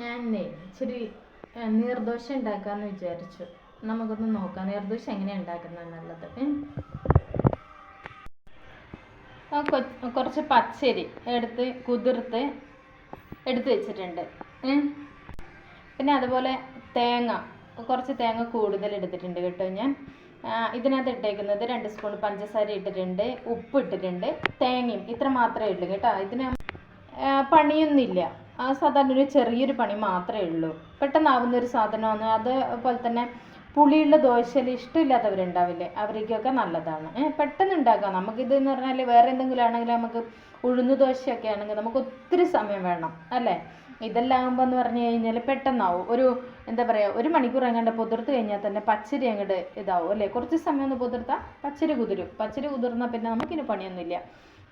ഞാനേ ഇച്ചിരി നീർദോശ ഉണ്ടാക്കാന്ന് വിചാരിച്ചു. നമുക്കൊന്ന് നോക്കാം നീർദോശ എങ്ങനെയാണ് ഉണ്ടാക്കുന്നതെന്നുള്ളത് കുറച്ച് പച്ചരി എടുത്ത് കുതിർത്ത് എടുത്ത് വെച്ചിട്ടുണ്ട്. പിന്നെ അതുപോലെ തേങ്ങ കുറച്ച് തേങ്ങ കൂടുതൽ എടുത്തിട്ടുണ്ട് കേട്ടോ ഞാൻ. ഇതിനകത്ത് ഇട്ടേക്കുന്നത് രണ്ട് സ്പൂൺ പഞ്ചസാര ഇട്ടിട്ടുണ്ട് ഉപ്പ് ഇട്ടിട്ടുണ്ട് തേങ്ങയും ഇത്ര മാത്രമേ ഉള്ളൂ കേട്ടോ. ഇതിന് പണിയൊന്നുമില്ല. സാധാരണ ഒരു ചെറിയൊരു പണി മാത്രമേ ഉള്ളൂ. പെട്ടെന്നാവുന്ന ഒരു സാധനമാണ്. അതേപോലെ തന്നെ പുളിയുള്ള ദോശയിൽ ഇഷ്ടമില്ലാത്തവരുണ്ടാവില്ലേ? അവർക്കൊക്കെ നല്ലതാണ്. പെട്ടെന്ന് ഉണ്ടാക്കാം നമുക്കിതെന്ന് പറഞ്ഞാൽ വേറെ എന്തെങ്കിലും ആണെങ്കിൽ നമുക്ക് ഉഴുന്ന് ദോശയൊക്കെ ആണെങ്കിൽ നമുക്ക് ഒത്തിരി സമയം വേണം അല്ലേ? ഇതെല്ലാം ആകുമ്പോൾ എന്ന് പറഞ്ഞു കഴിഞ്ഞാൽ പെട്ടെന്നാവും. ഒരു എന്താ പറയുക ഒരു മണിക്കൂർ എങ്ങാണ്ട് പുതിർത്ത് കഴിഞ്ഞാൽ തന്നെ പച്ചരി അങ്ങോട്ട് ഇതാവും അല്ലേ? കുറച്ച് സമയം ഒന്ന് പുതിർത്താൽ പച്ചരി കുതിരും. പച്ചരി കുതിർന്നാൽ പിന്നെ നമുക്കിന് പണിയൊന്നുമില്ല.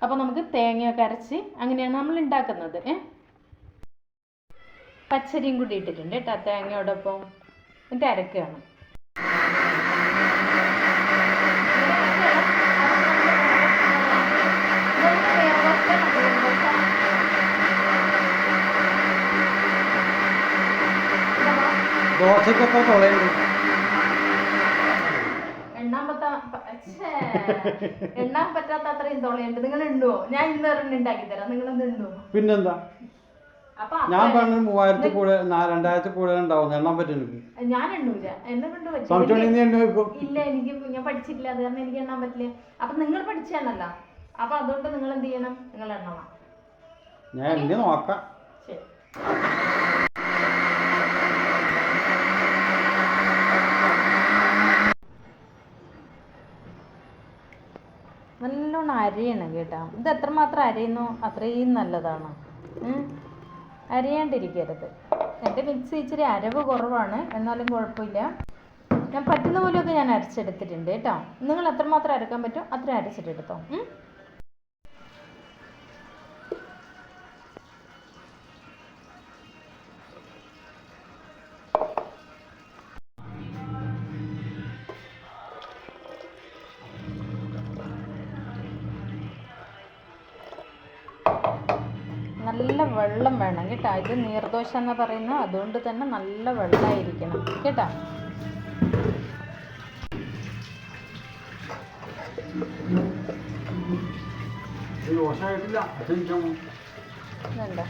അപ്പോൾ നമുക്ക് തേങ്ങയൊക്കെ അരച്ച് അങ്ങനെയാണ് നമ്മൾ ഉണ്ടാക്കുന്നത്. ഏ പച്ചരിയും കൂടി ഇട്ടിട്ടുണ്ട് കേട്ടോ തേങ്ങയോടൊപ്പം. എന്നിട്ട് അരക്കുകയാണ്. ദോശക്കൊക്കെ തുളയുണ്ട് എണ്ണാൻ. പറ്റാത്ത അത്രയും തുളയുണ്ട്. നിങ്ങൾ ഉണ്ടോ ഞാൻ ഇന്ന് ഉണ്ടാക്കി തരാം. നിങ്ങൾ എന്ത് ഉണ്ടോ പിന്നെന്താ? ഞാൻ പറഞ്ഞു മൂവായിരത്തി കൂടുതൽ രണ്ടായിരത്തി കൂടുതൽ ഉണ്ടാവും എണ്ണാൻ പറ്റുന്നു ഞാൻ എണ്ണൂല എന്നെ കൊണ്ട് പറ്റില്ല. വെക്കും. ഇല്ല എനിക്ക് ഞാൻ പഠിച്ചിട്ടില്ല. അത് കാരണം എനിക്ക് എണ്ണാൻ പറ്റില്ല. അപ്പൊ നിങ്ങൾ പഠിച്ചാണല്ല അപ്പൊ അതുകൊണ്ട് നിങ്ങൾ എന്ത് ചെയ്യണം? നിങ്ങൾ എണ്ണണം ഞാൻ എണ്ണി നോക്കാം. ശരി. നല്ലോണം അരിയണം കേട്ടോ. ഇത് എത്രമാത്രം അരിയുന്നോ? അത്രയും നല്ലതാണ്. ഉം. അരിയാണ്ടിരിക്കരുത്. എന്റെ മിക്സി ഇച്ചിരി അരവ് കുറവാണ് എന്നാലും കുഴപ്പമില്ല. ഞാൻ പറ്റുന്ന പോലെയൊക്കെ ഞാൻ അരച്ചെടുത്തിട്ടുണ്ട് കേട്ടോ. നിങ്ങൾ എത്രമാത്രം അരക്കാൻ പറ്റും അത്ര അരച്ചിട്ടെടുത്തോ. നല്ല വെള്ളം വേണം കേട്ടോ. ഇത് നീർദോശ എന്ന് പറയുന്നത്. അതുകൊണ്ട് തന്നെ നല്ല വെള്ളമായിരിക്കണം കേട്ടോ? ഇതുണ്ട്.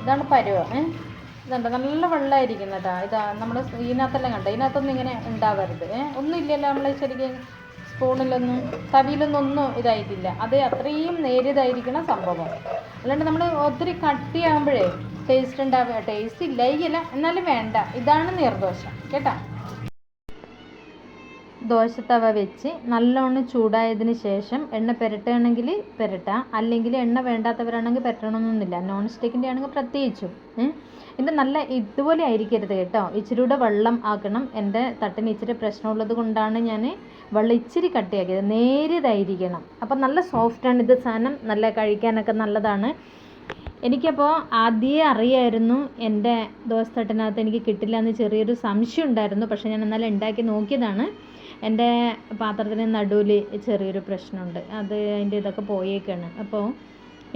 ഇതാണ് പരുവ ഏ? ഇതുണ്ട്. നല്ല വെള്ളമായിരിക്കും കേട്ടോ. ഇതാ നമ്മൾ ഇതിനകത്തെല്ലാം കണ്ടോ? ഇതിനകത്തൊന്നും ഇങ്ങനെ ഉണ്ടാവരുത് ഏ? ഒന്നും ഇല്ലല്ലോ നമ്മൾ ശരിക്കും സ്പൂണിലൊന്നും തവിയിലൊന്നും ഒന്നും ഇതായിട്ടില്ല. അത് അത്രയും നേരിയതായിരിക്കണം സംഭവം. അല്ലാണ്ട് നമ്മൾ ഒത്തിരി കട്ടിയാകുമ്പോഴേ ടേസ്റ്റ് ഉണ്ടാവുക ടേസ്റ്റ് ഇല്ലായില്ല എന്നാലും വേണ്ട. ഇതാണ് നീർദോശ കേട്ടോ? ദോശത്തവ വെച്ച് നല്ലോണം ചൂടായതിന് ശേഷം എണ്ണ പുരട്ടുകയാണെങ്കിൽ പുരട്ടാം. അല്ലെങ്കിൽ എണ്ണ വേണ്ടാത്തവരാണെങ്കിൽ പുരട്ടണമെന്നൊന്നുമില്ല. നോൺ സ്റ്റിക്കിന്റെ ആണെങ്കിൽ പ്രത്യേകിച്ചും ഇത് നല്ല ഇതുപോലെ ആയിരിക്കരുത് കേട്ടോ. ഇച്ചിരി കൂടെ വെള്ളം ആക്കണം. എന്റെ തട്ടിന് ഇച്ചിരി പ്രശ്നമുള്ളത് കൊണ്ടാണ് ഞാൻ വെള്ളം ഇച്ചിരി കട്ടിയാക്കിയത്. നേരിയതായിരിക്കണം. അപ്പം നല്ല സോഫ്റ്റാണ് ഇത് സാധനം. നല്ല കഴിക്കാനൊക്കെ നല്ലതാണ്. എനിക്കപ്പോൾ ആദ്യമേ അറിയായിരുന്നു എന്റെ ദോശത്തട്ടിനകത്ത് എനിക്ക് കിട്ടില്ല എന്ന് ചെറിയൊരു സംശയം ഉണ്ടായിരുന്നു. പക്ഷേ ഞാൻ എന്നാലും ഉണ്ടാക്കി നോക്കിയതാണ്. എന്റെ പാത്രത്തിന് നടുവിൽ ചെറിയൊരു പ്രശ്നമുണ്ട്. അത് അതിന്റെ ഇതൊക്കെ പോയേക്കാണ്. അപ്പോൾ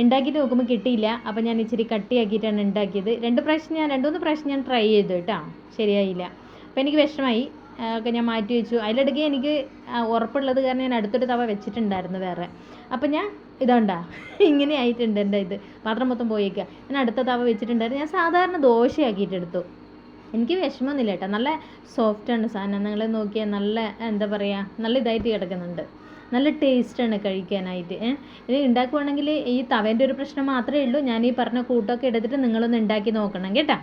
ഉണ്ടാക്കിയിട്ട് നോക്കുമ്പോൾ കിട്ടിയില്ല. അപ്പോൾ ഞാൻ ഇച്ചിരി കട്ടിയാക്കിയിട്ടാണ് ഉണ്ടാക്കിയത്. രണ്ട് പ്രാവശ്യം ഞാൻ രണ്ട് മൂന്ന് പ്രാവശ്യം ഞാൻ ട്രൈ ചെയ്തു കേട്ടോ. ശരിയായില്ല. അപ്പോൾ എനിക്ക് വിഷമായി ഒക്കെ ഞാൻ മാറ്റി വെച്ചു. അതിലിടയ്ക്ക് എനിക്ക് ഉറപ്പുള്ളത് കാരണം ഞാൻ അടുത്തൊരു തവ വെച്ചിട്ടുണ്ടായിരുന്നു വേറെ. അപ്പം ഞാൻ ഇതുണ്ടാ ഇങ്ങനെ ആയിട്ടുണ്ട് എന്റെ ഇത്. പാത്രം മൊത്തം പോയേക്കുക. ഞാൻ അടുത്ത തവ വെച്ചിട്ടുണ്ടായിരുന്നു. ഞാൻ സാധാരണ ദോശയാക്കിയിട്ടെടുത്തു എനിക്ക് വിഷമമൊന്നുമില്ല കേട്ടോ. നല്ല ആണ് സാധനം. നിങ്ങൾ നോക്കിയാൽ നല്ല എന്താ പറയുക നല്ല ഇതായിട്ട് കിടക്കുന്നുണ്ട്. നല്ല ടേസ്റ്റാണ് കഴിക്കാനായിട്ട്. ഇത് ഉണ്ടാക്കുവാണെങ്കിൽ ഈ തവേന്റെ ഒരു പ്രശ്നം മാത്രമേ ഉള്ളൂ. ഞാൻ ഈ പറഞ്ഞ കൂട്ടൊക്കെ എടുത്തിട്ട് നിങ്ങളൊന്ന് ഉണ്ടാക്കി നോക്കണം കേട്ടോ.